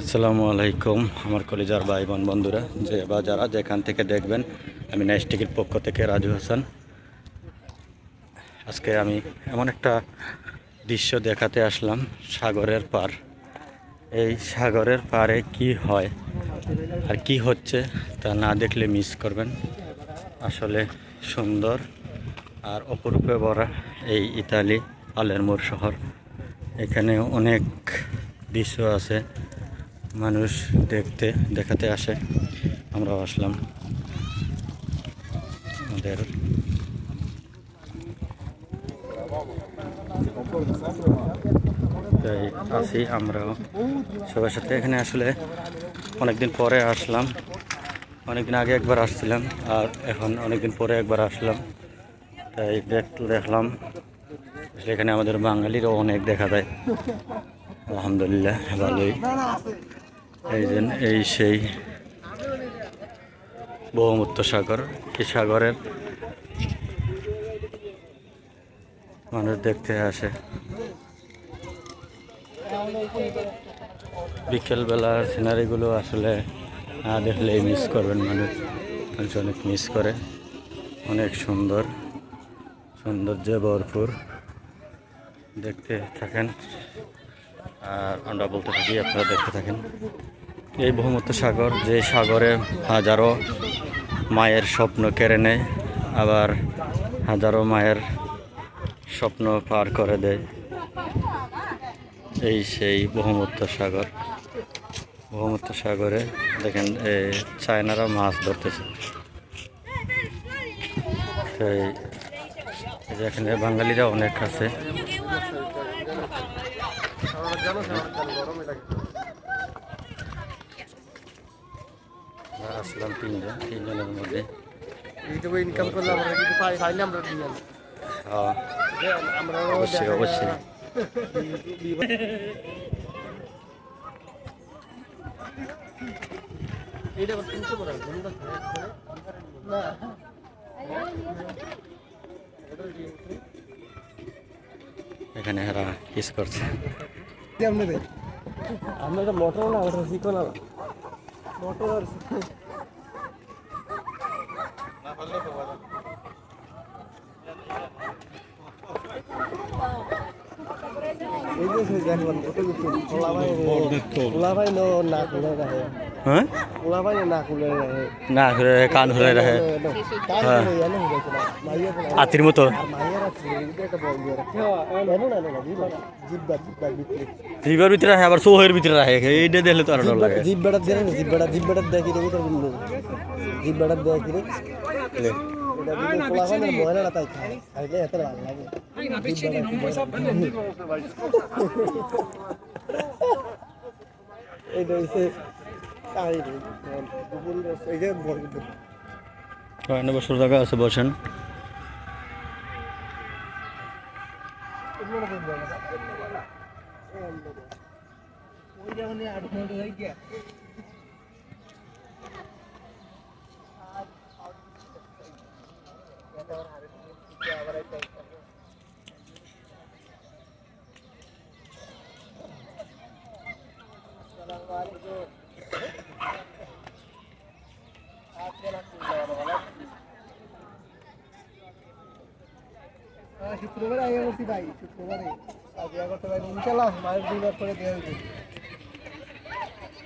আসসালামু আলাইকুম, আমার কলেজার ভাই বোন বন্ধুরা, যে বা যারা যেখান থেকে দেখবেন, আমি নাইস টিকির পক্ষ থেকে রাজু হাসান। আজকে আমি এমন একটা দৃশ্য দেখাতে আসলাম, সাগরের পার এই সাগরের পারে কি হয় আর কি হচ্ছে, তা না দেখলে মিস করবেন। আসলে সুন্দর আর অপরূপে ভরা এই ইতালি আলেরমোর শহর। এখানে অনেক দৃশ্য আছে। মানুষ দেখতে, দেখাতে আসে। আমরাও আসলাম। আমাদের তাই আছি আমরাও। সবার সাথে এখানে আসলে অনেকদিন পরে আসলাম। অনেকদিন আগে একবার আসছিলাম আর এখন অনেকদিন পরে একবার আসলাম। তাই দেখ- দেখলাম। আসলে এখানে আমাদের বাঙালিরও অনেক দেখা যায়। আলহামদুলিল্লাহ, ভালোই। এই যে, এই সেই বহুমূত্ত সাগর, এই সাগরের মানুষ দেখতে আসে। বিকেলবেলার সিনারিগুলো আসলে না দেখলেই মিস করবেন মানুষ। মানুষ অনেক মিস করে। অনেক সুন্দর। সৌন্দর্যে ভরপুর। দেখতে থাকেন। আর আমরা বলতে থাকি আপনারা দেখতে থাকেন। এই বহুমূত্ত সাগর, যে সাগরে হাজারো মায়ের স্বপ্ন কেড়ে নেয়, আবার হাজারো মায়ের স্বপ্ন পার করে দেয়। এই সেই বহুমূত্ত সাগর। বহুমূত্ত সাগরে, দেখেন চায়নারা মাছ ধরতেছে। এখানে বাঙালিরা অনেক আছে। আমরা আসলাম তিনজন তিনজনের মধ্যে। ইউটিউবে ইনকাম করলে আমরা কিছু পাই আমরা আনি। হ্যাঁ, আমরা অবশ্যই অবশ্যই। এইটা তিনশো করে। না। এখানে এরা কিস করছে। আমরা তো মোটর না ওটা শিখো না। মোটর। আর এই যে সেই দেখবেন ওটা কিছু ওলা ভাই ওলা ভাই নো না খুলে হ্যাঁ ওলা ভাই না খুলে রাখে না ঘুরে কান ঘুরে রাখে কাজ হ্যাঁ। করে জানো হয়েছিল মাইয়া বলে হাতির মতো আর মাইয়ার আছে এটা একটা বল দিয়ে রাখে জানো না না জিব্বা জিব্বা জিব্বা ভিতরে জিবার ভিতরে রাখে আবার চৌহের ভিতরে রাখে এইটা দেখলে তো আরো ডর লাগে জিব্বাটা দিয়ে না জিব্বাটা জিব্বাটা দেখি রে ভিতরে বিন্দু জিব্বাটা দেখি রে এটা বিন্দু পোলা হয় না ময়নাটা তাই খায় খাইলে এত ভালো লাগে এইটা হচ্ছে কাহিনী দুপুরি এই যে বড় এখানে বসার জায়গা আছে বসেন ওই যেমন শুক্রবার আগে বলছি ভাই শুক্রবারে। আগে করতে পারি ইনশাল্লাহ মায়ের দুইবার করে দেওয়া